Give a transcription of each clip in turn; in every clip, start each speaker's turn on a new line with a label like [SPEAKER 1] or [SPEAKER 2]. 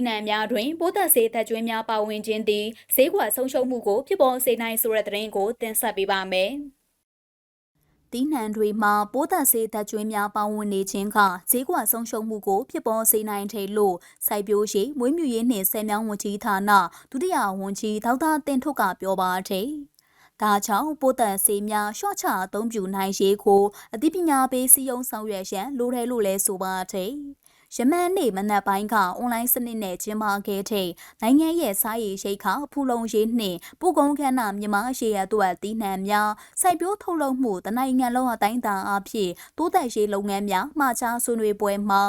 [SPEAKER 1] းနှံများတွင်ပိုးသက်ဆေးသက်ကျွင်းများပါဝင်ခြင်းသည်ဈေးကွက်ဆုံးရှုံးမှုကိုဖြစ်ပေါ်စေနိုင်ဆိုတဲ့သတင်းကိုတင်ဆက်ပေးပါမယ်။တီးနှံတွေမှာပိုးသက်ဆေးသက်ကျွင်းများပါဝင်နေခြင်းကဈေးကွက်ဆုံးရှုံးမှုကိုဖြစ်ပေါ်စေနိုင်တယ်လို့စိုက်ပျိုးရေးမွေးမြူရေးနှင့်ဆယ်မြောင်းဝန်ကြီးဌာနဒုတိယဝန်ကြီးဒေါက်တာတင်ထွတ်ကပြောပါတယ်။ဒါကြောင့်ပိုးတန်ဆေးများရှော့ချအသုံးပြုနိုင်ရေးကိုအသိပညာပေးစည်းရုံးဆောင်ရွက်ရန်လိုတယ်လို့လည်းဆိုပါတယ်။ ယမန်နေ့မနက်ပိုင်းကအွန်လိုင်းစနစ်နဲ့ကျင်းပခဲ့တဲ့နိုင်ငံရဲ့စားရည်ရှိတ်ခါဖူလုံရေးနှင့်ပုဂုံခန္ဓာမြန်မာရှေ့ရအတွက်တီးနှံများစိုက်ပျိုးထုတ်လုပ်မှုတနိုင်ငံလုံးအတိုင်းအတာအဖြစ်တိုးတက်ရေးလုပ်ငန်းများမှာချဆွေးနွေးပွဲမှာ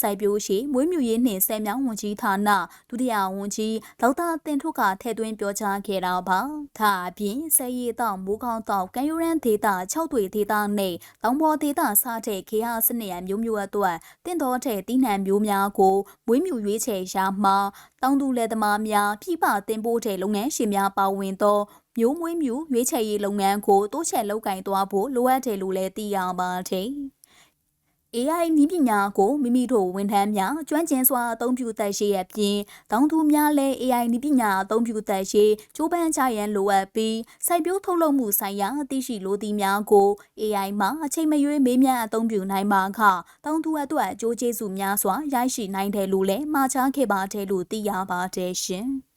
[SPEAKER 1] စိုက်ပျိုးရေးမွေးမြူရေးနှင့်ဆယ်မြောင်းဝန်ကြီးဌာနဒုတိယဝန်ကြီးဒေါက်တာတင်ထွတ်ကထည့်သွင်းပြောကြားခဲ့တာပါ။ဒါအပြင်ဆယ်ရည်တောင်မိုးကောင်းတောင်ကံယူရန်ဒေတာ6တွေဒေတာနဲ့တောင်ပေါ်ဒေတာစတဲ့ခေဟာစနစ်အမျိုးမျိုးအတွက်တင့်တော်တဲ့တီးနှံမျိုးများကိုမွေးမြူရွေးချယ်ရာမှာတောင်သူလယ်သမားများပြပတင်ပို့တဲ့လုပ်ငန်းရှင်များပါဝင်သောမျိုးမွေးမြူရွေးချယ်ရေးလုပ်ငန်းကိုတိုးချဲ့လုပ်ကင်သွားဖို့လိုအပ်တယ်လို့လည်းသိရပါတယ်။ AI နည်းပညာကိုမိမိတို့ဝန်ထမ်းများကျွမ်းကျင်စွာအသုံးပြုတတ်ရှိအပြင်တောင်သူများလည်း AI နည်းပညာအသုံးပြုတတ်ရှိကျိုးပန်းကြရန်လိုအပ်ပြီးစိုက်ပျိုးထုတ်လုပ်မှုဆိုင်ရာအသိရှိလိုသည့်များကို AI မှာအချိန်မရွေးမေးမြန်းအသုံးပြုနိုင်မှာခတောင်သူအတွက်အကျိုးကျေးဇူးများစွာရရှိနိုင်တယ်လို့လည်းမှာချခဲ့ပါတယ်လို့သိရပါတယ်ရှင်။